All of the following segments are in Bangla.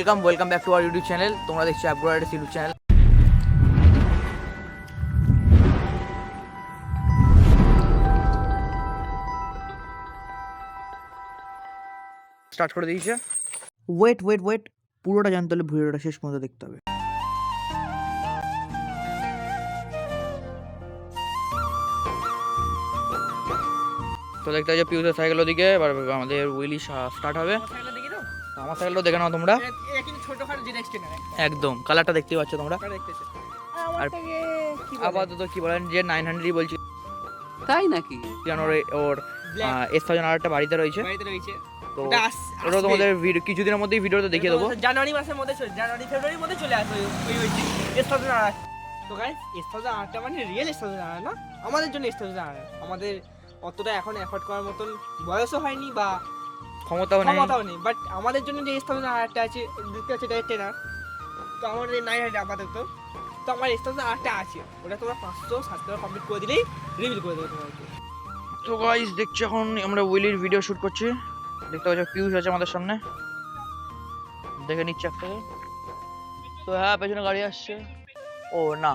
Welcome welcome back to our YouTube channel তোমরা দেখছ অ্যাপগ্রাইডেস ইউটিউব চ্যানেল স্টার্ট করে দিয়েছে। ওয়েট ওয়েট ওয়েট পুরোটা জানতে হলে ভিডিওটা শেষ পর্যন্ত দেখতে হবে। তো দেখতে হচ্ছে পিউসের সাইকেল ওদিকে এবার আমাদের উইলি স্টার্ট হবে। আমার সাইকেলটাও দেখে নাও তোমরা। একদম কালারটা দেখতে পাচ্ছ তোমরা। আর আপাতত কি বলেন যে নাইন হান্ড্রেড বলছি। তাই নাকি? ওর এস থাউজেন্ড আর একটা বাড়িতে রয়েছে। বাড়িতে রয়েছে। তো ওটা আস- ওটা তোমাদের কিছুদিনের মধ্যেই ভিডিওতে দেখিয়ে দেবো। জানুয়ারি মাসের মধ্যে চলে জানুয়ারি ফেব্রুয়ারির মধ্যে চলে আসবে ওই ওই এস থাউজেন্ড আর তো গাইস এস থাউজেন্ড আরটা মানে রিয়েল এস থাউজেন্ড আর না? আমাদের জন্য এস থাউজেন্ড আর। আমাদের অতটা এখন এফোর্ড করার মতন বয়সও হয়নি বা ক্ষমতাও নেই। ক্ষমতাও নেই বাট আমাদের জন্য যে এস থাউজেন্ড আরটা আছে দেখতে হচ্ছে এটা টেনার তো আমাদের নাইন হান্ড্রেড আপাতত। তো আমার এস থাউজেন্ড আরটা আছে ওটা তোমরা পাঁচশো সাবস্ক্রাইব কমপ্লিট করে দিলেই রিভিল করে দেবো তোমাকে তো গাইস দেখছি এখন আমরা উইলির ভিডিও শুট করছি। দেখতে পাচ্ছ পিউষ আছে আমাদের সামনে। দেখে নিচ্ছি একটা। তো হ্যাঁ পেছনে গাড়ি আসছে। ও না।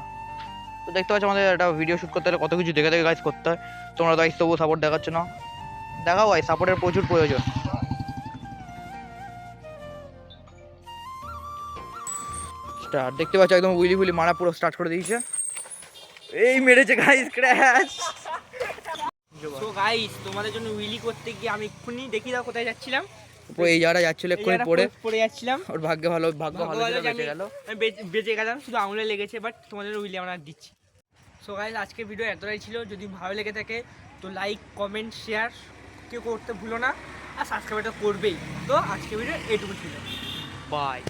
তো দেখতে পাচ্ছ আমাদের একটা ভিডিও শুট করতে হলে কত কিছু দেখে দেখে গাইজ করতে হয়। তোমরা তো গাইজ তবুও সাপোর্ট দেখাচ্ছ না। দেখাও ভাই সাপোর্টের প্রচুর প্রয়োজন। স্টার্ট দেখতে পাচ্ছ একদম উইলি উইলি মারা পুরো স্টার্ট করে দিয়েছে। এই মেরেছে গাইজ ক্র্যাশ সো গাইস তোমাদের জন্য উইলি করতে গিয়ে আমি এক্ষুনি দেখি দাও কোথায় যাচ্ছিলাম। পুরো এই জায়গাটা যাচ্ছিল এক্ষুনি পড়ে। পড়ে- যাচ্ছিলাম। ওর ভাগ্য ভালো ভাগ্য ভালো বেঁচে গেল। আমি বেঁচে- গেলাম শুধু আঙুলে লেগেছে বাট তোমাদের উইলি আমরা দিচ্ছি। সো গাইস আজকে ভিডিও এতটাই ছিল। যদি ভালো লেগে থাকে তো লাইক কমেন্ট শেয়ার কেউ করতে ভুলো না আর সাবস্ক্রাইবটা করবেই। তো আজকে ভিডিও এইটুকু ছিল। বাই